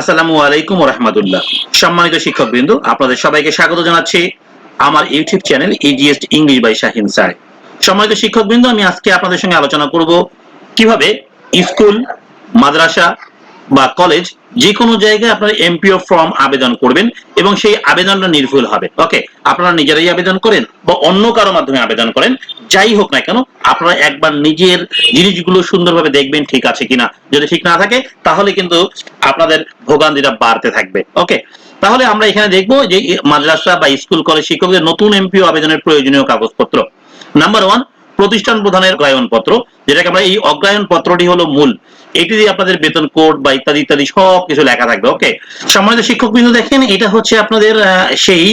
আসসালামু আলাইকুম রহমতুল্লাহ সম্মানিত শিক্ষকবৃন্দ, আপনাদের সবাইকে স্বাগত জানাচ্ছি আমার YouTube channel EGS English by Shahin sir. সম্মানিত শিক্ষকবৃন্দ, আমি আজকে আপনাদের সঙ্গে আলোচনা করব কীভাবে স্কুল, মাদ্রাসা বা কলেজ যে কোনো জায়গায় আপনারা এমপিও ফর্ম আবেদন করবেন এবং সেই আবেদনটা নির্ভুল হবে। ওকে আপনারা নিজেরাই আবেদন করেন বা অন্য কারও মাধ্যমে আবেদন করেন, যাই হোক না কেন, আপনারা একবার নিজের জিনিসগুলো সুন্দরভাবে দেখবেন ঠিক আছে কিনা। যদি ঠিক না থাকে, তাহলে কিন্তু আপনাদের ভোগান্তিটা বাড়তে থাকবে। ওকে তাহলে আমরা এখানে দেখব যে মাদ্রাসা বা স্কুল কলেজ শিক্ষকদের নতুন এমপিও আবেদনের প্রয়োজনীয় কাগজপত্র। নাম্বার ওয়ান প্রতিষ্ঠান প্রধানের অগ্রায়ন পত্র যেটাকে আমরা এই অগ্রায়ন পত্রটি হলো মূল। এটি দিয়ে আপনাদের বেতন কোড বা ইত্যাদি ইত্যাদি সব কিছু লেখা থাকবে ওকে সম্মানিত শিক্ষক বিন্দু দেখেন, এটা হচ্ছে আপনাদের সেই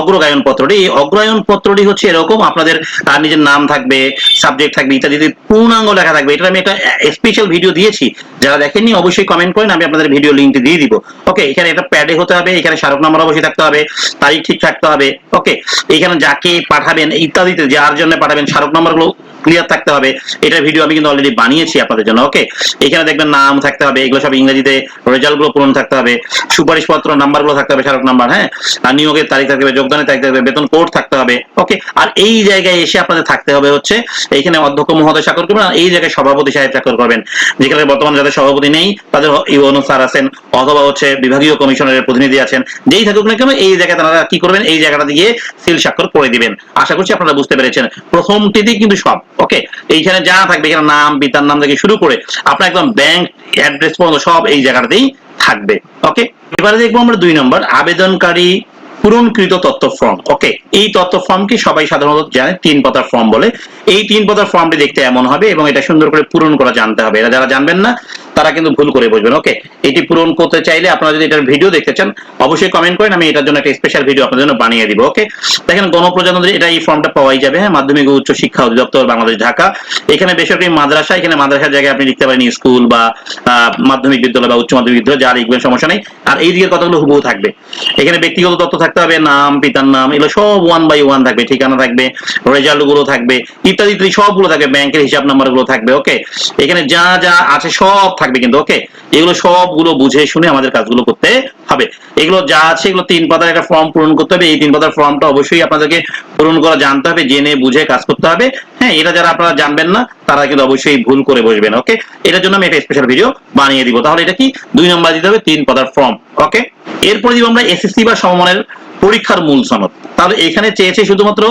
অগ্রগায়ন পত্রটি। এই অগ্রায়ন পত্রটি হচ্ছে এরকম, আপনাদের নিজের নাম থাকবে সাবজেক্ট থাকবে, ইত্যাদি পূর্ণাঙ্গ লেখা থাকবে। এটা আমি একটা স্পেশাল ভিডিও দিয়েছি। যারা দেখেননি, অবশ্যই কমেন্ট করেন, আমি আপনাদের ভিডিও লিঙ্কটি দিয়ে দিব ওকে এখানে এটা প্যাডে হতে হবে, এখানে স্মারক নাম্বার অবশ্যই থাকতে হবে, তারিখ ঠিক থাকতে হবে ওকে এখানে যাকে পাঠাবেন, ইত্যাদিতে, যার জন্য পাঠাবেন, স্মারক নাম্বারগুলো ক্লিয়ার থাকতে হবে। এটার ভিডিও আমি কিন্তু অলরেডি বানিয়েছি আপনাদের জন্য ওকে এখানে দেখবেন নাম থাকতে হবে, এগুলো সব ইংরেজিতে রেজাল্টগুলো পূরণ থাকতে হবে সুপারিশ পত্র নাম্বারগুলো থাকতে হবে, স্মারক নাম্বার হ্যাঁ? আর নিয়োগের তারিখ থাকতে হবে, যোগদানের তারিখ থাকতে হবে, বেতন কোড থাকতে হবে ওকে আর এই জায়গায় এসে আপনাদের থাকতে হবে হচ্ছে এইখানে অধ্যক্ষ মহোদয় স্বাক্ষর করবেন, আর এই জায়গায় সভাপতি সাহেব স্বাক্ষর করবেন। যেখানে বর্তমান যাদের সভাপতি নেই, তাদের ইউনো স্যার আছেন, অথবা হচ্ছে বিভাগীয় কমিশনারের প্রতিনিধি আছেন, যেই থাকুক না কেন, এই জায়গায় তারা কি করবেন, এই জায়গাটা দিয়ে সিল স্বাক্ষর করে দিবেন। আশা করছি আপনারা বুঝতে পেরেছেন। প্রথমটিতেই কিন্তু সব। ওকে এইখানে যা থাকবে, এখানে নাম, পিতার নাম থেকে শুরু করে আপনার একদম ব্যাংক অ্যাড্রেস পর্যন্ত সব এই জায়গাটাতেই থাকবে। ওকে এবারে দেখব আমরা দুই নম্বর, আবেদনকারী পূরণকৃত তথ্য ফর্ম ওকে এই তথ্য ফর্মকে সবাই সাধারণত জানে, তিন পাতার ফর্ম বলে। এই তিন পাতার ফর্মটি দেখতে এমন হবে এবং এটা সুন্দর করে পূরণ করা জানতে হবে। এটা যারা জানবেন না তারা কিন্তু ভুল করে বুঝবেন ওকে এটি পূরণ করতে চাইলে আপনারা যদি এটার ভিডিও দেখতে চান, অবশ্যই কমেন্ট করেন, আমি এটার জন্য একটা স্পেশাল ভিডিও আপনাদের জন্য বানিয়ে দিব ওকে দেখেন, গণপ্রজাতন্ত্রী, এটা এই ফর্মটা পাওয়াই যাবে হ্যাঁ? মাধ্যমিক উচ্চ শিক্ষা অধিদপ্তর বাংলাদেশ, ঢাকা। এখানে বেসরকারি মাদ্রাসা, এখানে মাদ্রাসার জায়গায় আপনি লিখতে পারেন স্কুল বা মাধ্যমিক বিদ্যালয় বা উচ্চ মাধ্যমিক বিদ্যালয়, যা লিখবেন, সমস্যা নেই। আর এই দিকের কথাগুলো হুবহু থাকবে। এখানে ব্যক্তিগত তথ্য থাকতে হবে, নাম, পিতার নাম, এগুলো সব ওয়ান বাই ওয়ান থাকবে, ঠিকানা থাকবে রেজাল্টগুলো থাকবে, ইত্যাদি ইত্যাদি সবগুলো থাকবে ব্যাংকের হিসাব নাম্বারগুলো থাকবে ওকে এখানে যা যা আছে সব থাকবে কিন্তু ওকে এগুলো সবগুলো বুঝে শুনে আমাদের কাজগুলো করতে হবে। এগুলো যা আছে, এগুলো তিন পাতার একটা ফর্ম পূরণ করতে হবে। এই তিন পাতার ফর্মটা অবশ্যই আপনাদেরকে পূরণ করা জানতে হবে, জেনে বুঝে কাজ করতে হবে। হ্যাঁ এটা যারা আপনারা জানবেন না, তারা কিন্তু অবশ্যই ভুল করে বসবেন ওকে এটার জন্য আমি একটা স্পেশাল ভিডিও বানিয়ে দিব। তাহলে এটা কি? দুই নম্বর দিতে হবে, তিন পাতার ফর্ম ওকে এরপরে দিব আমরা এসএসসি বা সমমানের পরীক্ষার মূল সনদ। তাহলে এখানে চেয়েছে শুধুমাত্র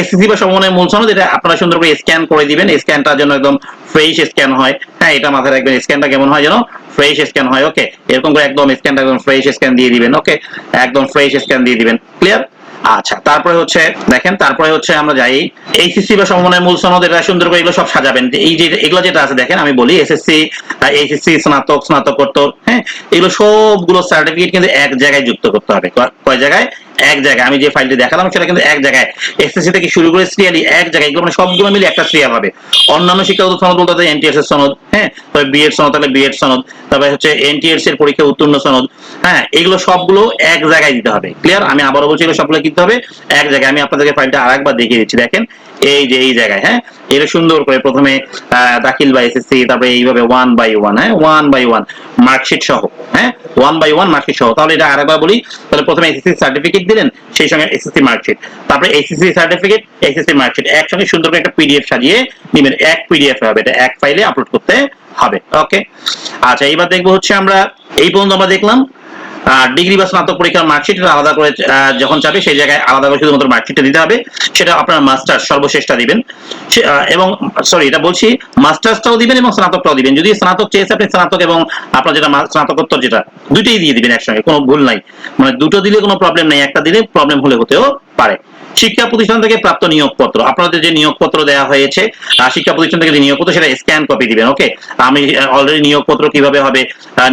এসএসসি বা সমমানের মূল সনদ, এটা আপনারা সুন্দর করে স্ক্যান করে দিবেন। স্ক্যানটার জন্য একদম ফ্রেশ স্ক্যান হয়। হ্যাঁ এটা মাথায় রাখবেন স্ক্যানটা কেমন হয় যেন ফ্রেশ স্ক্যান হয় ওকে এরকম করে একদম স্ক্যানটা একদম ফ্রেশ স্ক্যান দিয়ে দিবেন ওকে একদম ফ্রেশ স্ক্যান দিয়ে দিবেন ক্লিয়ার আচ্ছা তারপরে হচ্ছে, দেখেন, তারপরে হচ্ছে আমরা যাই। এইচএসসি বা সমমানের মূল সনদ, এটা সুন্দর করে এগুলো সব সাজাবেন। এই যে, এগুলো যেটা আছে, দেখেন, আমি বলি এসএসসি এইচএসসি স্নাতক, স্নাতকোত্তর হ্যাঁ? এগুলো সবগুলো সার্টিফিকেট কিন্তু এক জায়গায় যুক্ত করতে হবে। কয় জায়গায়? এক জায়গায়, আমি যে ফাইলটি দেখালাম সেটা কিন্তু এক জায়গায়। এসএসসি থেকে শুরু করে সিরিয়ালি এক জায়গায় এগুলো মানে সবগুলো মিলে একটা সিরিয়াল হবে। অন্যান্য শিক্ষাগত সনদ বলতে এনটিএস এর সনদ হ্যাঁ? তবে বিএড সনদ তাহলে বিএড সনদ তবে হচ্ছে এনটিএস এর পরীক্ষা উত্তীর্ণ সনদ হ্যাঁ? এগুলো সবগুলো এক জায়গায় দিতে হবে। ক্লিয়ার আমি আবারও বলছি এগুলো সবগুলো কিনতে হবে। এক জায়গায় আমি আপনাদেরকে ফাইলটা আরেকবার দেখিয়ে দিচ্ছি। দেখেন এই যে, এই জায়গায় হ্যাঁ? এটা সুন্দর করে প্রথমে দাখিল বা এসএসসি তারপরে এইভাবে ওয়ান বাই ওয়ান হ্যাঁ? ওয়ান বাই ওয়ান মার্কশিট সহ হ্যাঁ? ওয়ান বাই ওয়ান মার্কশিট সহ। তাহলে এটা আরেকবার বলি, তাহলে প্রথমে এসএসসি সার্টিফিকেট দিলেন, সেই সঙ্গে এসএসসি মার্কশিট তারপরে এসএসসি সার্টিফিকেট এসএসসি মার্কশিট একসঙ্গে সুন্দর করে একটা পিডিএফ সাজিয়ে দিবেন এক পিডিএফ হবে, এটা এক ফাইলে আপলোড করতে হবে। ওকে আচ্ছা এইবার দেখব হচ্ছে আমরা, এই পর্যন্ত আমরা দেখলাম ডিগ্রি বা স্নাতক পরীক্ষার মার্কশিট আলাদা করে যখন চাবে সেই জায়গায় আলাদা করে শুধুমাত্র মার্কশিটটা দিতে হবে। সেটা আপনার মাস্টার সর্বশেষটা দিবেন। এবং সরি এটা বলছি মাস্টার্সটাও দিবেন এবং স্নাতকটাও দিবেন। যদি স্নাতক চেয়েছে আপনি স্নাতক এবং আপনার যেটা স্নাতকোত্তর যেটা দুটোই দিয়ে দিবেন একসঙ্গে, কোনো ভুল নাই। মানে দুটো দিলে কোনো প্রবলেম নেই, একটা দিলে প্রবলেম হলে হতেও পারে। শিক্ষা প্রতিষ্ঠান থেকে প্রাপ্ত নিয়োগপত্র, আপনাদের যে নিয়োগপত্র দেওয়া হয়েছে শিক্ষা প্রতিষ্ঠান থেকে যে নিয়োগপত্র, সেটা স্ক্যান কপি দিবেন ওকে আমি অলরেডি নিয়োগপত্র কীভাবে হবে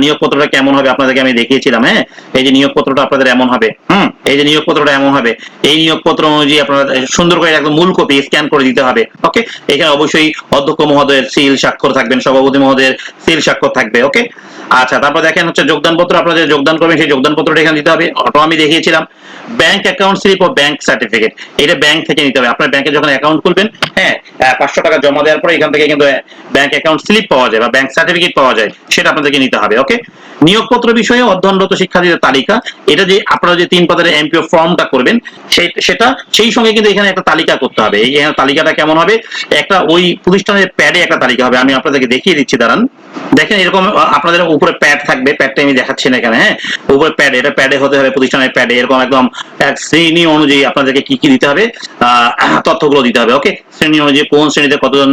নিয়োগপত্রটা কেমন হবে আপনাদেরকে আমি দেখিয়েছিলাম হ্যাঁ? এই যে নিয়োগপত্রটা আপনাদের এমন হবে, হুম? এই যে নিয়োগপত্রটা এমন হবে, এই নিয়োগপত্র অনুযায়ী আপনারা সুন্দর করে একদম মূল কপি স্ক্যান করে দিতে হবে ওকে এখানে অবশ্যই অধ্যক্ষ মহোদয়ের সিল স্বাক্ষর থাকবেন, সভাপতি মহোদয়ের সিল স্বাক্ষর থাকবে ওকে আচ্ছা তারপর দেখেন হচ্ছে যোগদানপত্র, আপনারা যে যোগদান করবেন, সেই যোগদানপত্রটা এখানে দিতে হবে। অটো আমি দেখিয়েছিলাম ব্যাংক অ্যাকাউন্ট স্লিপ ও ব্যাংক সার্টিফিকেট এটা ব্যাংক থেকে নিতে হবে। আপনার ব্যাংকে যখন অ্যাকাউন্ট খুলবেন হ্যাঁ পাঁচশো টাকা জমা দেওয়ার পরে এখান থেকে কিন্তু ব্যাংক অ্যাকাউন্ট স্লিপ পাওয়া যায় বা ব্যাংক সার্টিফিকেট পাওয়া যায়, সেটা আপনাদেরকে নিতে হবে ওকে নিয়োগপত্র বিষয়ে অধ্যয়নরত শিক্ষার্থীদের তালিকা, এটা যে আপনারা যে তিন পদের এমপিও ফর্মটা করবেন সেই- সেটা, সেই সঙ্গে কিন্তু এখানে একটা তালিকা করতে হবে। এই তালিকাটা কেমন হবে? একটা ওই প্রতিষ্ঠানের প্যাডে একটা তালিকা হবে, আমি আপনাদেরকে দেখিয়ে দিচ্ছি, দাঁড়ান। দেখেন এরকম আপনাদের উপরে প্যাড থাকবে প্যাডটা আমি দেখাচ্ছি না এখানে হ্যাঁ? উপরে প্যাড এটা প্যাডে হতে হবে প্রতিষ্ঠানের প্যাডে এরকম একদম, এক শ্রেণি অনুযায়ী আপনাদেরকে কি কি দিতে হবে? তথ্যগুলো দিতে হবে ওকে শ্রেণি অনুযায়ী কোন শ্রেণীতে কতজন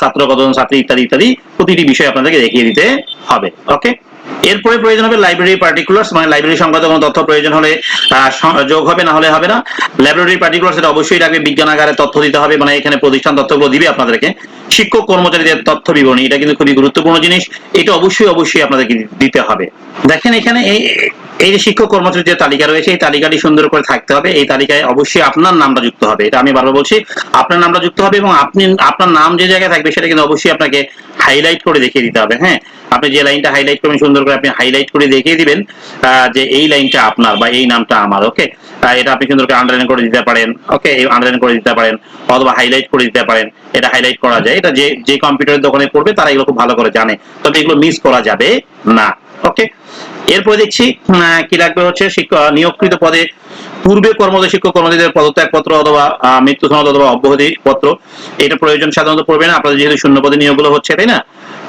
ছাত্র, কতজন ছাত্রী ইত্যাদি ইত্যাদি, প্রতিটি বিষয় আপনাদেরকে দেখিয়ে দিতে হবে ওকে এরপরে প্রয়োজন হবে লাইব্রেরি পার্টিকুলার্স মানে লাইব্রেরি সংক্রান্ত কোনো তথ্য প্রয়োজন হলে যোগ হবে, না হলে হবে না। লাইব্রেরি পার্টিকুলার্স এটা অবশ্যই লাগবে বিজ্ঞানাগারে তথ্য দিতে হবে মানে এখানে প্রতিষ্ঠান তথ্যগুলো দিবে আপনাদেরকে। শিক্ষক, কর্মচারীদের তথ্য বিবরণী, এটা কিন্তু খুবই গুরুত্বপূর্ণ জিনিস, এটা অবশ্যই অবশ্যই আপনাদেরকে দিতে হবে। দেখেন এখানে এই এই যে শিক্ষক, কর্মচারীর যে তালিকা রয়েছে, এই তালিকাটি সুন্দর করে থাকতে হবে। এই তালিকায় অবশ্যই আপনার নামটা যুক্ত হবে, এটা আমি বারবার বলছি, আপনার নামটা যুক্ত হবে এবং আপনি, আপনার নাম যে জায়গায় থাকবে, সেটা কিন্তু অবশ্যই আপনাকে হাইলাইট করে দেখিয়ে দিতে হবে হ্যাঁ? আপনি যে লাইনটা হাইলাইট করবেন, সুন্দর করে আপনি হাইলাইট করে দেখিয়ে দিবেন যে এই লাইনটা আপনার বা এই নামটা আমার ওকে এটা আপনি সুন্দর করে আন্ডারলাইন করে দিতে পারেন ওকে আন্ডারলাইন করে দিতে পারেন, অথবা হাইলাইট করে দিতে পারেন, এটা হাইলাইট করা যায়। এটা যে যে কম্পিউটারের দোকানে পড়বে, তারা এগুলো খুব ভালো করে জানে। তবে এগুলো মিস করা যাবে না ওকে এরপরে দেখছি কি লাগবে হচ্ছে নিয়োগকৃত পদে পূর্বে কর্মরত শিক্ষক কর্মচারীদের পদত্যাগ পত্র অথবা মৃত্যু সনদ অথবা অব্যাহতি পত্র। এটা প্রয়োজন সাধারণত পড়বে না, আপনাদের যেহেতু শূন্য পদে নিয়োগগুলো হচ্ছে, তাই না?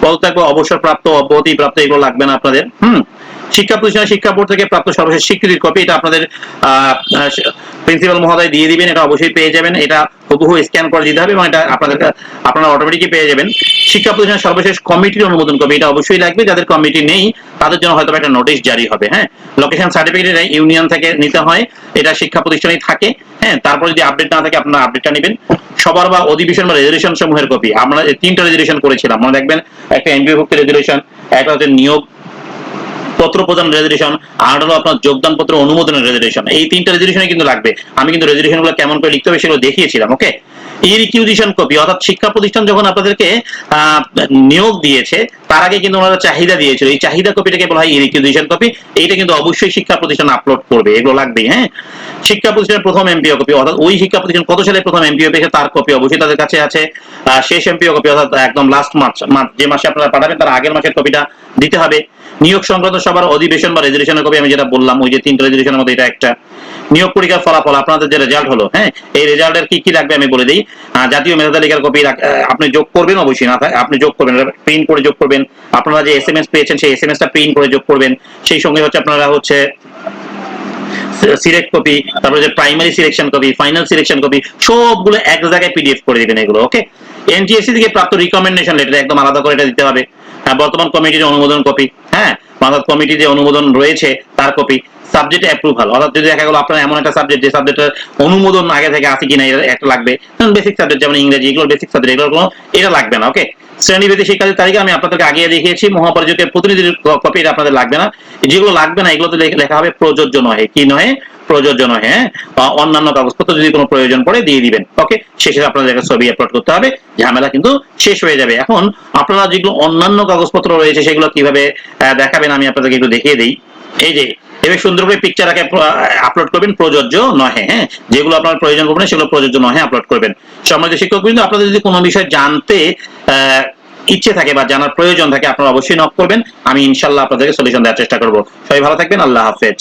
পদত্যাগ বা অবসর প্রাপ্ত অব্যাহতি প্রাপ্ত এগুলো লাগবে না আপনাদের। হুম? শিক্ষা প্রতিষ্ঠানের শিক্ষা বোর্ড থেকে প্রাপ্ত সর্বশেষ স্বীকৃতির কপি, এটা আপনাদের প্রিন্সিপাল মহোদয় দিয়ে দিবেন, এটা অবশ্যই পেয়ে যাবেন। এটা হুবহু স্ক্যান করে দিতে হবে এবং এটা আপনাদের, আপনারা অটোমেটিকই পেয়ে যাবেন। শিক্ষা প্রতিষ্ঠানের সর্বশেষ কমিটির অনুমোদন কপি, এটা অবশ্যই লাগবে। যাদের কমিটি নেই, তাদের জন্য হয়তো একটা নোটিশ জারি হবে হ্যাঁ? লোকেশন সার্টিফিকেট এটা ইউনিয়ন থেকে নিতে হয়, এটা শিক্ষা প্রতিষ্ঠানেই থাকে হ্যাঁ? তারপর যদি আপডেট না থাকে, আপনারা আপডেটটা নেবেন। সবার বা অধিবেশন বা রেজুলেশন সমূহের কপি আমরা তিনটা রেজুলেশন করেছিলাম। মনে দেখবেন একটা এমবিভুক্ত রেজুলেশন একটা হচ্ছে নিয়োগ পত্র প্রদান রেজুলেশন আর হলো আপনার যোগদান পত্র অনুমোদনের রেজুলেশন এই তিনটা রেজুলেশনে কিন্তু লাগবে। আমি কিন্তু রেজুলেশনগুলো কেমন করে লিখতে হবে সেগুলো দেখিয়েছিলাম ওকে এই রিকিউজিশন কপি, অর্থাৎ শিক্ষা প্রতিষ্ঠান যখন আপনাদেরকে নিয়োগ দিয়েছে, তার আগে কিন্তু ওনারা চাহিদা দিয়েছিল। এই চাহিদা কপিটাকে বলা হয় রিকিউজিশন কপি। এইটা কিন্তু অবশ্যই শিক্ষা প্রতিষ্ঠান আপলোড করবে, এগুলো লাগবেই হ্যাঁ? শিক্ষা প্রতিষ্ঠানের প্রথম এমপিও কপি, অর্থাৎ ওই শিক্ষা প্রতিষ্ঠান কত সালে প্রথম এমপিও পেয়েছে তার কপি অবশ্যই তাদের কাছে আছে। শেষ এমপিও কপি, অর্থাৎ একদম লাস্ট মার্চ যে মাসে আপনারা পাঠাবেন, তার আগের মাসের কপিটা দিতে হবে। নিয়োগ সংক্রান্ত সবার অধিবেশন বা রেজুলেশনের কপি, আমি যেটা বললাম, ওই যে তিনটা রেজুলেশনের মধ্যে এটা একটা। নিয়োগ পরীক্ষার ফলাফল, আপনাদের যে রেজাল্ট হলো হ্যাঁ? এই রেজাল্টের কি কি লাগবে আমি বলে দিই। জাতীয় মেধা তালিকার কপি আপনি যোগ করবেন অবশ্যই না আপনি যোগ করবেন প্রিন্ট করে যোগ করবেন। আপনারা যে এস এম এস পেয়েছেন, সেই এস এম এসটা প্রিন্ট করে যোগ করবেন। সেই সঙ্গে হচ্ছে আপনারা হচ্ছে সিলেক্ট কপি তারপরে যে primary selection copy final selection copy সবগুলো এক জায়গায় পিডিএফ করে দিবেন এগুলো ওকে এনটিএসসি থেকে প্রাপ্ত রিকমেন্ডেশন লেটার একদম আলাদা করে এটা দিতে হবে। বর্তমান কমিটির অনুমোদন কপি হ্যাঁ? অর্থাৎ কমিটি যে অনুমোদন রয়েছে তার কপি সাবজেক্ট অ্যাপ্রুভাল অর্থাৎ যদি দেখা গেল আপনার এমন একটা সাবজেক্ট যে সাবজেক্টের অনুমোদন আগে থেকে আছে কিনা, এটা একটা লাগবে। বেসিক সাবজেক্ট যেমন ইংরেজি, এগুলো বেসিক সাবজেক্ট এগুলো কোনো এটা লাগবে না ওকে শ্রেণীভেদে শিক্ষার্থীর তালিকা আমি আপনাদেরকে আগে দেখিয়েছি। মহাপরিচয়ের প্রতিনিধির কপি এটা আপনাদের লাগবে না। যেগুলো লাগবে না, এগুলোতে লেখা- লেখা হবে প্রযোজ্য নয় কি নয় প্রযোজ্য নয় হ্যাঁ? বা অন্যান্য কাগজপত্র যদি কোনো প্রয়োজন পড়ে, দিয়ে দিবেন ওকে শেষে আপনাদের একটা ছবি আপলোড করতে হবে। ঝামেলা কিন্তু শেষ হয়ে যাবে। এখন আপনারা যেগুলো অন্যান্য কাগজপত্র রয়েছে, সেগুলো কীভাবে দেখাবেন আমি আপনাদেরকে একটু দেখিয়ে দিই। এই যে এবার সুন্দর করে পিকচার আগে আপলোড করবেন, প্রযোজ্য নহে হ্যাঁ? যেগুলো আপনার প্রয়োজন পড়বে না, সেগুলো প্রযোজ্য নহে আপলোড করবেন। সম্মানিত শিক্ষক কিন্তু আপনাদের যদি কোনো বিষয় জানতে ইচ্ছে থাকে বা জানার প্রয়োজন থাকে, আপনারা অবশ্যই নক করবেন। আমি ইনশাল্লাহ আপনাদেরকে সলিউশন দেওয়ার চেষ্টা করব। সবাই ভালো থাকবেন, আল্লাহ হাফেজ।